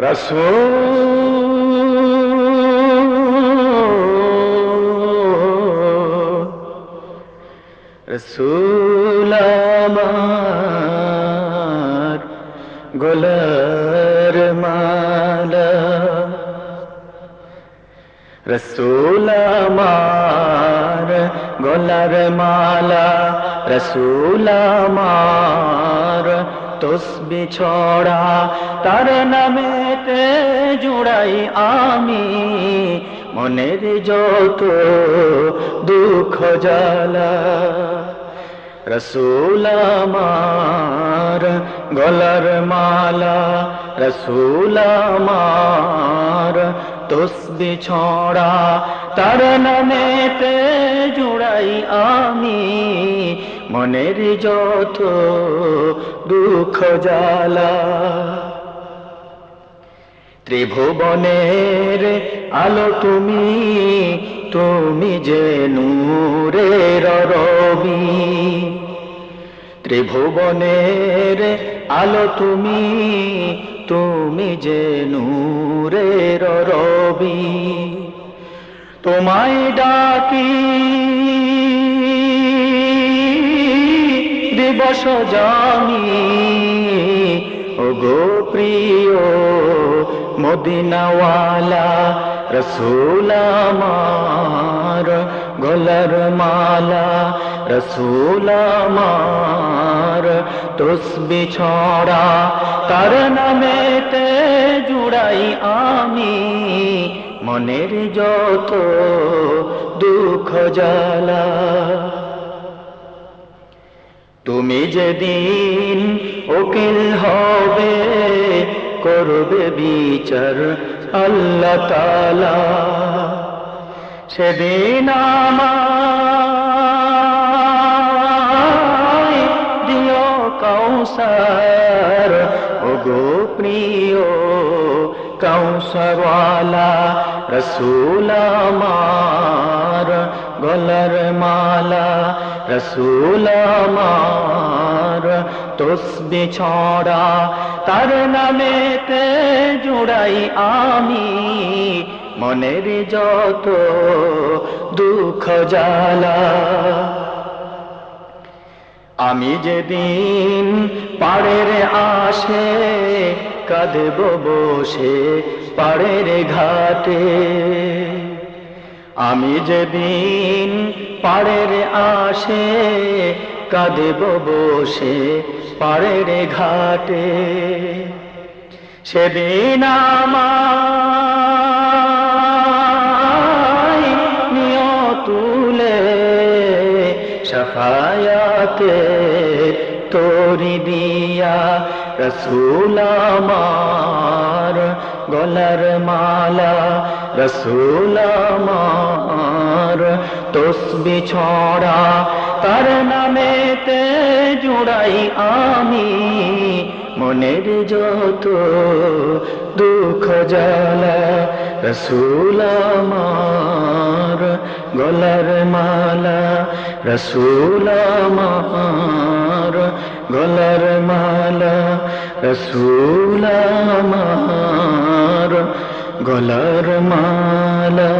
রসূল। রসূল আমার গোলার মালা। রসূল আমার গোলার মালা। রসূল আমার তসবি ছড়া তার নামেতে জুড়াই আমি, মনের যত দুঃখ জ্বালা। রসুল আমার গলার মালা, রসুল আমার তসবি ছড়া, তার নামেতে জুড়াই আমি, মনের যত দুঃখ জ্বালা। ত্রিভুবনের আলো তুমি তুমি যে নূরের রবি। ত্রিভুবনের আলো তুমি তুমি যে নূরের রবি। তোমায় ডাকি দিবস জানি ও গো প্রিয় মদিনাওয়ালা রসুল আমার, গলার মালা, রসুল আমার, তসবি ছড়া, তার নামেতে জুড়াই আমি, মনের যত দুঃখ জ্বালা। তুমি যেদিন ওকিল হবে করবে বিচার আল্লাহ তালা সেদিন আমায় প্রিয় কৌসরওয়ালা রসুল আমার গলার মালা, রসুল আমার তসবি ছড়া, তার নামেতে জুড়াই আমি মনের যত দুঃখ জ্বালা। আমি যেদিন পাড়ের আসে কাঁদব বসে পাড়ের ঘাটে। আমি যেদিন পাড়ের আসে কাঁদব বসে পাড়ের ঘাটে। সেদিন আমায় নিয় তুলে, সফায়াতে তোরি দিয়া রসুল আমার গলার মালা, রসুল আমার তসবি ছড়া, তার নামেতে জুড়াই আমি মনের যত দুঃখ জ্বালা রসুল আমার গলার মালা, রসুল আমার রসুল আমার গলার মালা।